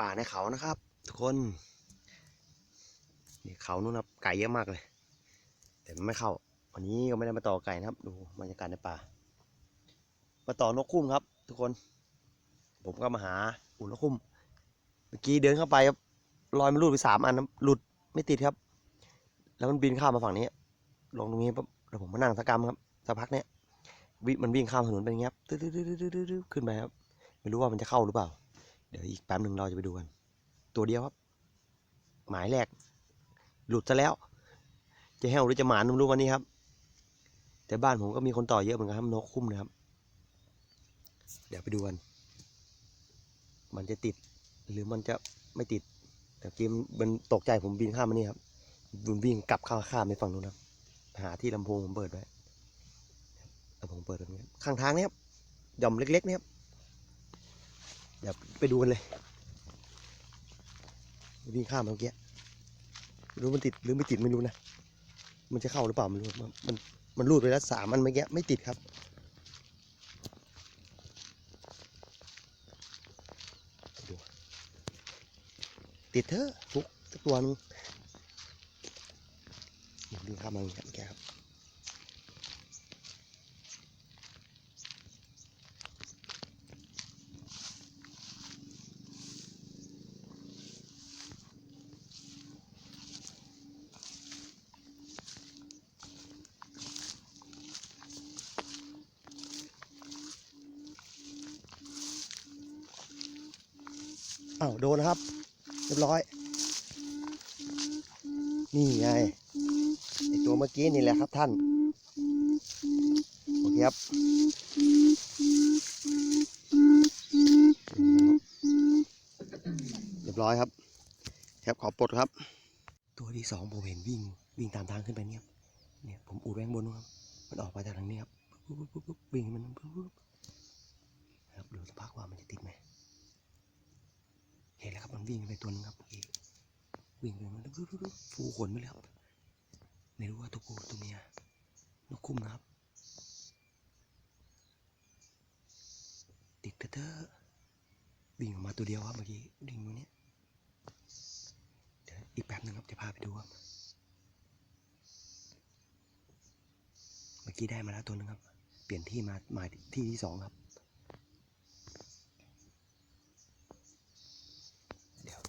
ป่าในเขานะครับ ทุกคนนี่เขานู่นครับไก่เยอะมากเลย แต่มันไม่เข้า วันนี้ก็ไม่ได้มาต่อไก่นะครับ ดูบรรยากาศในป่า มาต่อนกคุ้มครับ ทุกคน ผมก็มาหาอู่นกคุ้มเมื่อกี้เดินเข้าไปครับลอยมันหลุดไปสามอันครับหลุดไม่ติดครับ แล้วมันบินข้ามมาฝั่งนี้ ลงตรงนี้ปั๊บแล้วผมมานั่งสักกรรมครับสักพักเนี้ยวิมันวิ่งข้ามถนนไปอย่างเงี้ยครับตื้อๆขึ้นไปครับ ไม่รู้ว่ามันจะเข้าหรือเปล่า ดี๋ยวอีกแป๊บหนึ่งเราจะไปดูกัน ตัวเดียวครับ หมายแรก หลุดซะแล้ว จะแห้วหรือจะหมานไม่รู้วันนี้ครับ แต่บ้านผมก็มีคนต่อเยอะเหมือนกันครับนกคุ้มนะครับ เดี๋ยวไปดูกัน มันจะติด หรือมันจะไม่ติด แต่เกมมันตกใจผมบินข้ามมานี่ครับมันวิ่งกลับข้ามข้ามไปฝั่งนู้นครับ หาที่ลำโพงผมเปิดไว้ลำโพงเปิดแบบนี้ข้างทางนี่ครับหย่อมเล็กๆนี่ครับ เดี๋ยวไปดูกันเลยวิ่งข้ามเมื่อกี้รู้มันติดหรือไม่ติดไม่รู้นะ มันจะเข้าหรือเปล่าไม่รู้มันมันมันรูดไปแล้วสามอันเมื่อกี้ไม่ติดครับดูติดเถอะฟุกตัวหนึงนี่วิ่งข้ามมาอย่างเงี้ยเมื่อกี้ครับ อ้าวโดนนะครับ เรียบร้อย นี่ไงไอตัวเมื่อกี้นี่แหละครับท่าน โอเคครับเรียบร้อยครับครับขอปลดครับ ตัวที่สองผมเห็นวิ่งวิ่งตามทางขึ้นไปเนี่ยครับเนี่ยผมอูดแวงบนนู้นครับมันออกไปจากทางนี้ครับปุ๊บปุ๊บปุ๊บปุ๊บวิ่งมันปุ๊บปุ๊บครับดูสักพักว่ามันจะติดไหม เห็นแล้วครับมันวิ่งไปตัวนึงครับเมื่อกี้วิ่งไปมันรึบๆๆฟูขนไปเลยครับไม่รู้ว่าตัวผู้ตัวเมียนกคุ้มนะครับ ติดเถอะเถอะวิ่งออกมาตัวเดียวครับเมื่อกี้วิ่งตัวเนี้เดี๋ยวอีกแป๊บนึงครับจะพาไปดูครับเมื่อกี้ได้มาแล้วตัวนึงครับ เปลี่ยนที่มามาที่ที่สองครับ เดี๋ยว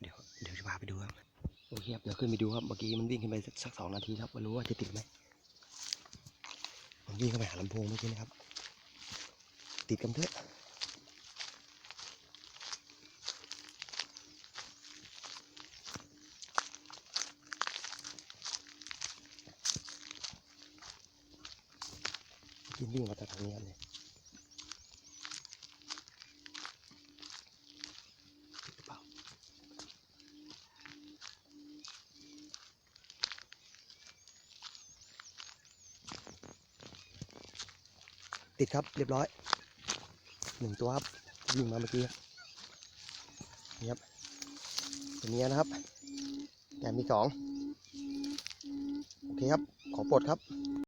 เดี๋ยวเดี๋ยวจะพา ไปดูครับโอเคครับเดี๋ยวขึ้นไปดูครับเมื่อกี้มันวิ่งขึ้นไปสักสองนาทีครับไม่รู้ว่าจะติดไหมมันวิ่งเข้าไปหาลำโพงเมื่อกี้นะครับ ติดกันเถอะกินวิ่งมาจากทางนี้เนี่ยติดหรือเปล่า ติดครับเรียบร้อยหนึ่งตัวครับวิ่งมาเมื่อกี้นี่ครับตัวนี้นะครับ แต่มีสองโอเคครับ ขอปลดครับ